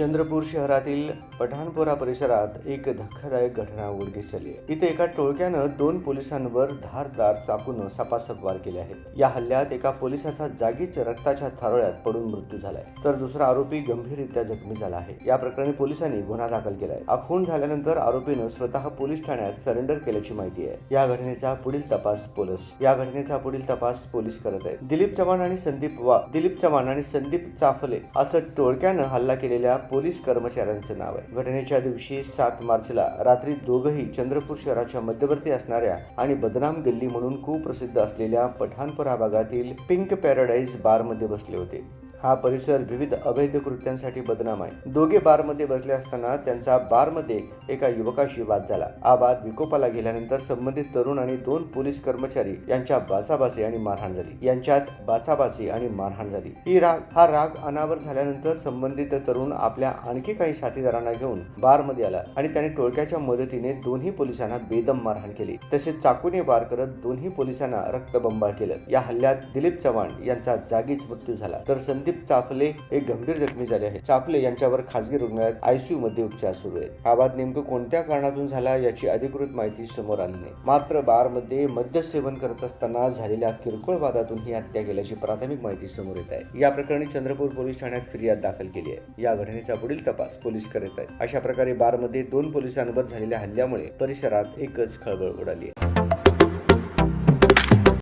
चंद्रपूर शहरातील पठाणपुरा परिसरात एक धक्कादायक घटना उघडकीस आली आहे. इथे एका टोळक्यानं दोन पोलिसांवर धारदार चाकून सपासप वार केले आहेत. या हल्ल्यात एका पोलिसाचा जागीच रक्ताच्या थारोळ्यात पडून मृत्यू झालाय. तर दुसरा आरोपी गंभीररित्या जखमी झाला आहे. या प्रकरणी पोलिसांनी गुन्हा दाखल केलाय. खून झाल्यानंतर आरोपीनं स्वतः पोलीस ठाण्यात सरेंडर केल्याची माहिती आहे. या घटनेचा पुढील तपास पोलीस या घटनेचा पुढील तपास पोलीस करत आहेत. दिलीप चव्हाण आणि संदीप वा दिलीप चव्हाण आणि संदीप चाफले असं टोळक्यानं हल्ला केलेल्या पोलीस कर्मचाऱ्यांचं नाव आहे. घटनेच्या दिवशी सात मार्चला रात्री दोघंही चंद्रपूर शहराच्या मध्यवर्ती असणाऱ्या आणि बदनाम गल्ली म्हणून कुप्रसिद्ध असलेल्या पठाणपुरा भागातील पिंक पॅराडाईज बारमध्ये बसले होते. हा परिसर विविध अवैध कृत्यांसाठी बदनाम आहे. दोघे बारमध्ये बसले असताना त्यांचा बारमध्ये एका युवकाशी वाद झाला. हा वाद विकोपाला गेल्यानंतर संबंधित तरुण आणि दोन पोलीस कर्मचारी यांच्या बासाबासी आणि मारहाण झाली. यांच्यात बासाबासी आणि मारहाण झाली. ही राग हा राग अनावर झाल्यानंतर संबंधित तरुण आपल्या आणखी काही साथीदारांना घेऊन बारमध्ये आला आणि त्याने टोळक्याच्या मदतीने दोन्ही पोलिसांना बेदम मारहाण केली. तसेच चाकूने वार करत दोन्ही पोलिसांना रक्तबंबाळ केलं. या हल्ल्यात दिलीप चव्हाण यांचा जागीच मृत्यू झाला. तर संदीप चाफले हे गंभीर जखमी झाले आहेत. चाफले यांच्यावर खासगी रुग्णालयात आयसीयू मध्ये उपचार सुरू आहेत. हा वाद नेमकं कोणत्या कारणातून झाला याची अधिकृत माहिती समोर आली नाही. मात्र बारमध्ये मद्य सेवन करत असताना झालेल्या किरकोळ वादातून ही हत्या केल्याची प्राथमिक माहिती समोर येत आहे. या प्रकरणी चंद्रपूर पोलीस ठाण्यात फिर्याद दाखल केली आहे. या घटनेचा पुढील तपास पोलीस करत आहेत. अशा प्रकारे बारमध्ये दोन पोलिसांवर झालेल्या हल्ल्यामुळे परिसरात एकच खळबळ उडाली आहे.